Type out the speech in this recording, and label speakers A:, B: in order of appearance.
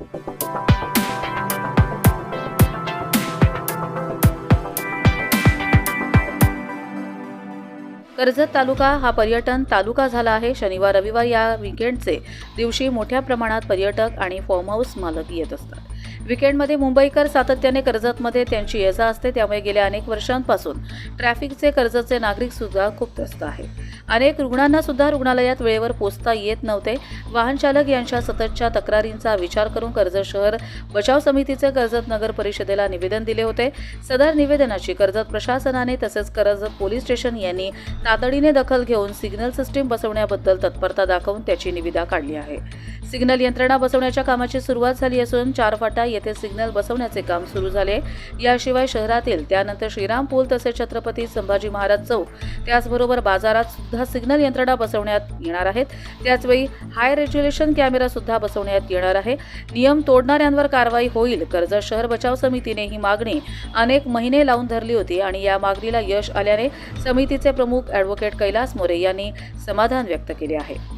A: Thank you. Karjat तालुका हा पर्यटन तालुका झाला आहे. शनिवार रविवार या विकेंडचे दिवशी मोठ्या प्रमाणात पर्यटक आणि फॉर्म हाऊस मालक येत असतात. विकेंडमध्ये मुंबईकर सातत्याने कर्जतमध्ये त्यांची ये जा असते. त्यामुळे गेल्या अनेक वर्षांपासून ट्रॅफिकचे कर्जतचे नागरिक सुद्धा खूप त्रस्त आहे. अनेक रुग्णांना सुद्धा रुग्णालयात वेळेवर पोचता येत नव्हते. वाहनचालक यांच्या सततच्या तक्रारींचा विचार करून कर्जत शहर बचाव समितीचे कर्जत नगर परिषदेला निवेदन दिले होते. सदर निवेदनाची कर्जत प्रशासनाने तसेच कर्जत पोलीस स्टेशन यांनी तातडीने दखल घेऊन सिग्नल सिस्टीम बसवण्याबद्दल तत्परता दाखवून त्याची निविदा काढली आहे. सिग्नल यंत्रणा बसवण्याच्या कामाची सुरुवात झाली असून चार फाटा येथे सिग्नल बसवण्याचे काम सुरू झाले. याशिवाय शहरातील त्यानंतर श्रीराम पूल तसेच छत्रपती संभाजी महाराज चौक त्याचबरोबर बाजारात सुद्धा सिग्नल यंत्रणा बसवण्यात येणार आहेत. त्याचवेळी हाय रेज्युलेशन कॅमेरा सुद्धा बसवण्यात येणार आहे. नियम तोडणाऱ्यांवर कारवाई होईल. कर्जत शहर बचाव समितीने ही मागणी अनेक महिने लावून धरली होती आणि या मागणीला यश आल्याने समितीचे प्रमुख ॲडव्होकेट कैलास मोरे यांनी समाधान व्यक्त केले आहे.